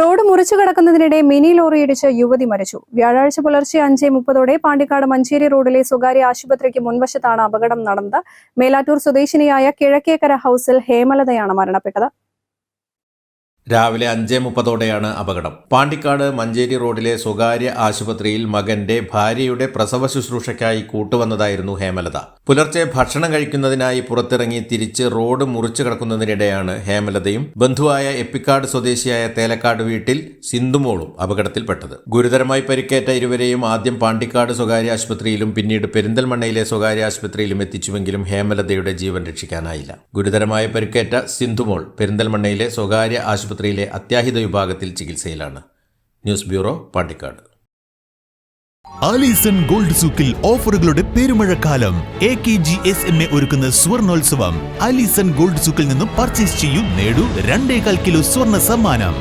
Road മുറിച്ചു കടക്കുന്നതിനിടെ mini ലോറിയിടിച്ച് യുവതി മരിച്ചു. വ്യാഴാഴ്ച പുലർച്ചെ അഞ്ചേ മുപ്പതോടെ പാണ്ടിക്കാട് മഞ്ചേരി റോഡിലെ സ്വകാര്യ ആശുപത്രിക്ക് മുൻവശത്താണ് അപകടം നടന്നത്. മേലാറ്റൂർ സ്വദേശിനിയായ കിഴക്കേക്കര ഹൌസിൽ ഹേമലതയാണ് മരണപ്പെട്ടത്. രാവിലെ അഞ്ചേ മുപ്പതോടെയാണ് അപകടം. പാണ്ടിക്കാട് മഞ്ചേരി റോഡിലെ സ്വകാര്യ ആശുപത്രിയിൽ മകന്റെ ഭാര്യയുടെ പ്രസവ ശുശ്രൂഷയ്ക്കായി കൂട്ടുവന്നതായിരുന്നു ഹേമലത. പുലർച്ചെ ഭക്ഷണം കഴിക്കുന്നതിനായി പുറത്തിറങ്ങി തിരിച്ച് റോഡ് മുറിച്ചു കിടക്കുന്നതിനിടെയാണ് ഹേമലതയും ബന്ധുവായ എപ്പിക്കാട് സ്വദേശിയായ തേലക്കാട് വീട്ടിൽ സിന്ധുമോളും അപകടത്തിൽപ്പെട്ടത്. ഗുരുതരമായി പരിക്കേറ്റ ഇരുവരെയും ആദ്യം പാണ്ടിക്കാട് സ്വകാര്യ ആശുപത്രിയിലും പിന്നീട് പെരിന്തൽമണ്ണയിലെ സ്വകാര്യ ആശുപത്രിയിലും എത്തിച്ചുവെങ്കിലും ഹേമലതയുടെ ജീവൻ രക്ഷിക്കാനായില്ല. ഗുരുതരമായ പരിക്കേറ്റ സിന്ധുമോൾ പെരിന്തൽമണ്ണയിലെ സ്വകാര്യ ആശുപത്രിയിലെ അത്യാഹിത വിഭാഗത്തിൽ ചികിത്സയിലാണ്. News bureau Pandikkad. Alison gold സൂക്കിൽ ഓഫറുകളുടെ പെരുമഴക്കാലം. A K G S M A ഒരുക്കുന്ന സ്വർണോത്സവം. ആലീസൺ ഗോൾഡ് സൂക്കിൽ നിന്നും പർച്ചേസ് ചെയ്യൂ നേടൂ രണ്ടേകാൽ കിലോ സ്വർണ സമ്മാനം.